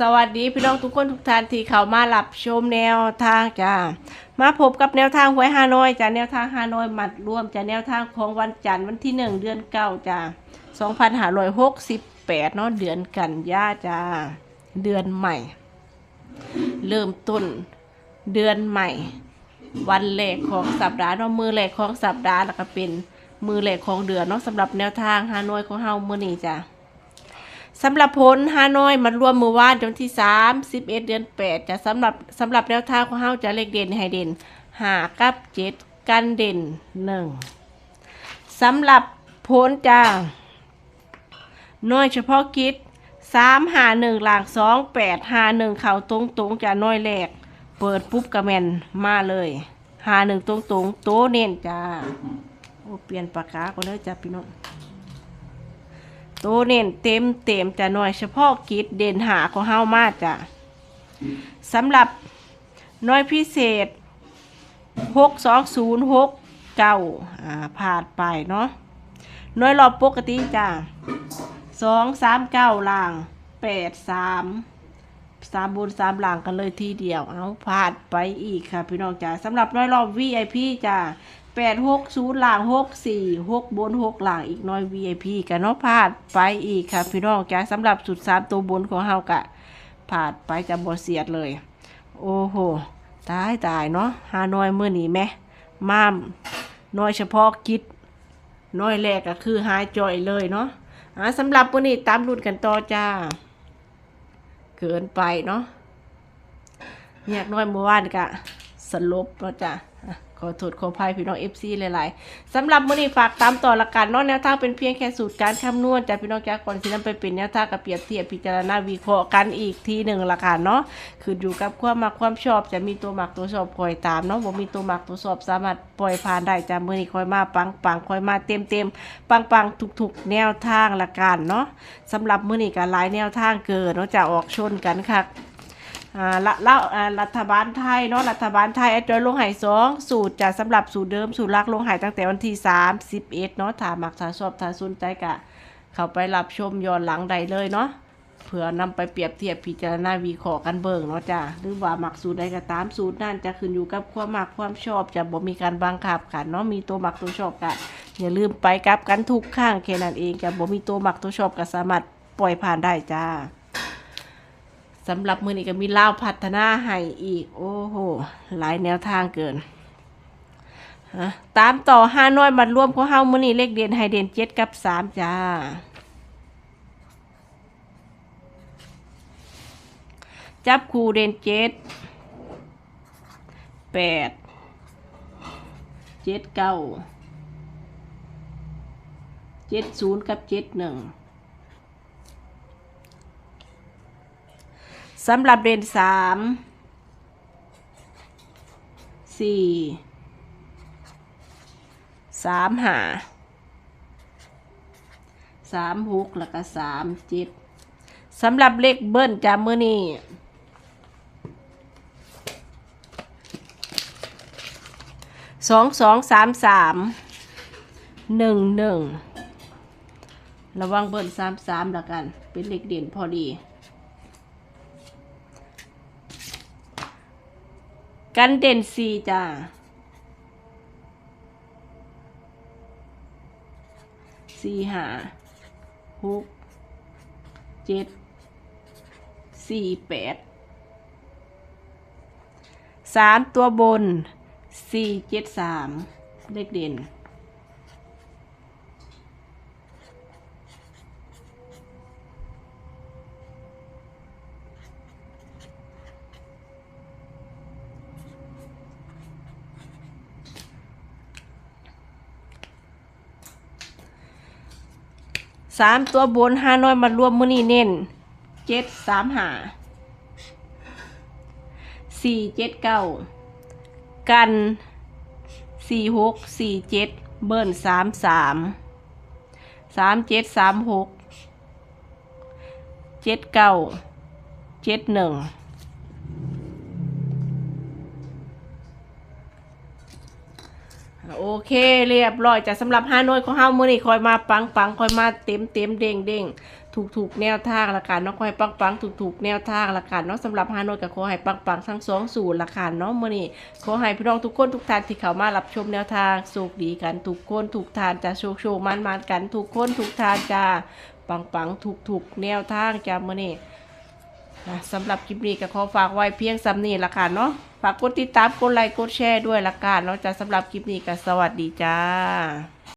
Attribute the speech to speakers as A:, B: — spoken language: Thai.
A: สวัสดีพี่น้องทุกคนทุกท่านที่เข้ามารับชมแนวทางจ้ามาพบกับแนวทางหวยฮานอยจ้าแนวทางฮานอยมัดรวมจ้าแนวทางของวันจันทร์วันที่หนึ่งเดือนเก้าจ้าสองพันห้าร้อยหกสิบแปดเนาะเดือนกันยาจ้าเดือนใหม่ เริ่มต้นเดือนใหม่ วันแรกของสัปดาห์เนาะมือแรกของสัปดาห์แล้วก็เป็นมือแรกของเดือนเนาะสำหรับแนวทางฮานอยของเฮามื้อนี้จ้า สำหรับผลฮานอยมันรวมมือวานวันที่3 11เดือน 8 จะสำหรับสำหรับแนวทางของเฮาจะเลขเด่นให้เด่น5กับ7กันเด่น1สำหรับผลจ้าน้อยเฉพาะกิจ3หา1หลัง2 8หา1เข่าตรงตรงจะน้อยแรกเปิดปุ๊บกระแมนมาเลยหา1ตรงตรงโตเน้นจ้าโอ้เปลี่ยนปากกาก็เลยจ้าพี่น้อง ตัวเน้นเต็มเต็มจะหน่วยเฉพาะกิจเด่นหาของเฮามาจ้ะสำหรับน้อยพิเศษหกสองศูนย์หกเก้าอ่าผ่านไปเนาะน้อยรอบปกติจ้ะสองสามเก้าล่างแปด สามบนสามหล่างกันเลยทีเดียว เอาผ่านไปอีกค่ะ พี่น้องจ้ะสำหรับน่วยรอบ VIP จ้ะแปดหกศูนย์หลังหกสี่หกบนหกหลังอีกน้อย VIP กันเนาะพลาดไปอีกค่ะ พี่น้องจ้าสำหรับสุดสามตัวบนของเฮากะพลาดไปจะบเสียดเลย โอ้โหตายตายเนาะฮานอยเมื่อนี้แม่ม่ามน้อยเฉพาะกิจน้อยแรกก็คือหายจ่อยเลยเนาะอ่าสำหรับวันนี้ตามรุ่นกันต่อจ้า เกินไปเนาะอยากน้อยเมื่อวานกะสลบเนาะจ้ะอะ ขอโทษขออภัยพี่น้องเอฟซีหลายๆสำหรับมื้อนี้ฝากตามต่อละกันนาะแนวทางเป็นเพียงแค่สูตรการคำนวณจากพี่น้องจากก่อนที่นำไปเป็นแนวทางกับเปรียบเทียบพิจารณาวิเคราะห์กันอีกทีหนึ่งละกันเนาะคืออยู่กับความมักความชอบจะมีตัวหมักตัวชอบคอยตามเนาะบ่มีตัวหมักตัวชอบสามารถปล่อยผ่านได้จากมื้อนี้คอยมาปังปังๆคอยมาเต็มเต็มๆปังปังๆทุกๆ แนวทางละกันเนาะสำหรับมื้อนี้ก็หลายแนวทางเกินเนาะจะออกชนกันค่ะ ละเล่าอ่ารัฐบาลไทยเนาะรัฐบาลไทยแอาจอยลงหายสองสูตรจะสำหรับสูตรเดิมสูตรลักลงหายตั้งแต่วันที่31เนาะถ้ามักถ้าชอบถ้าสนใจกะ เข้าไปรับชมย้อนหลังใดเลยเนาะเผื่อนำไปเปรียบเทียบพิจารณาวิเคราะห์กันเบิ่งเนาะจ้ะหรือว่าหมักสูตรใดก็ตามสูตรนั่นจะขึ้นอยู่กับความมักความชอบจะบ่มีการบังคับกันเนาะมีตัวหมักตัวชอบกะอย่าลืมไปกับกันทุกข้างแค่นั้นเองจะบ่มีตัวหมักตัวชอบก็สามารถปล่อยผ่านได้จ้า สำหรับมือนี้ก็มีเล่าพัฒนาให้อีก โอ้โห หลายแนวทางเกินฮะตามต่อห้าน้อยมัดรวมของเฮามือนี้เลขเด่นให้เด่นเจ็ดกับสามจ้าจับคู่เด่นเจ็ดแปดเจ็ดเก้าเจ็ดศูนย์กับเจ็ดหนึ่ง สำหรับเด่นสามสี่สามหาสามหกแล้วก็สามเจ็ดสำหรับเลขเบิ้ลจำมือนี่สองสองสามสามหนึ่งหนึ่งระวังเบิ้ลสามสามแล้วกัน เป็นเลขเด่นพอดี กันเด่นสี่จ้าสี่หาหกเจ็ดสี่แปดสามตัวบนสี่เจ็ดสามเลขเด่น สามตัวบนห้าน้อยมารวมมือนี่เน้นเจ็ดสามหาสี่เจ็ดเก้ากันสี่หกสี่เจ็ดเบิ้ลสามสามสามเจ็ดสามหกเจ็ดเก้าเจ็ดหนึ่ง โอเคเรียบร้อยจะสำหรับฮานอยของเฮามื้อนี้คอยมาปังปังคอยมาเต็มเต็มเด้งเด้งถูกๆแนวทางละกันเนาะขอให้ปังๆถูกแนวทางละกันเนาะสำหรับฮานอยก็ขอให้ปังๆทั้งสองสูตรละกันเนาะมื้อนี้ขอให้พี่น้องทุกคนทุกท่านที่เข้ามารับชมแนวทางสุขดีกันทุกคนทุกทานจะโชคโชคมันมันกันทุกคนทุกทานจ้าปังๆถูกแนวทางจ้ามื้อนี้ นะสำหรับคลิปนี้ก็ขอฝากไว้เพียงสำนีละกันเนาะฝากกดติดตามกดไลค์กดแชร์ด้วยละกันเนาะจ้ะสำหรับคลิปนี้ก็สวัสดีจ้า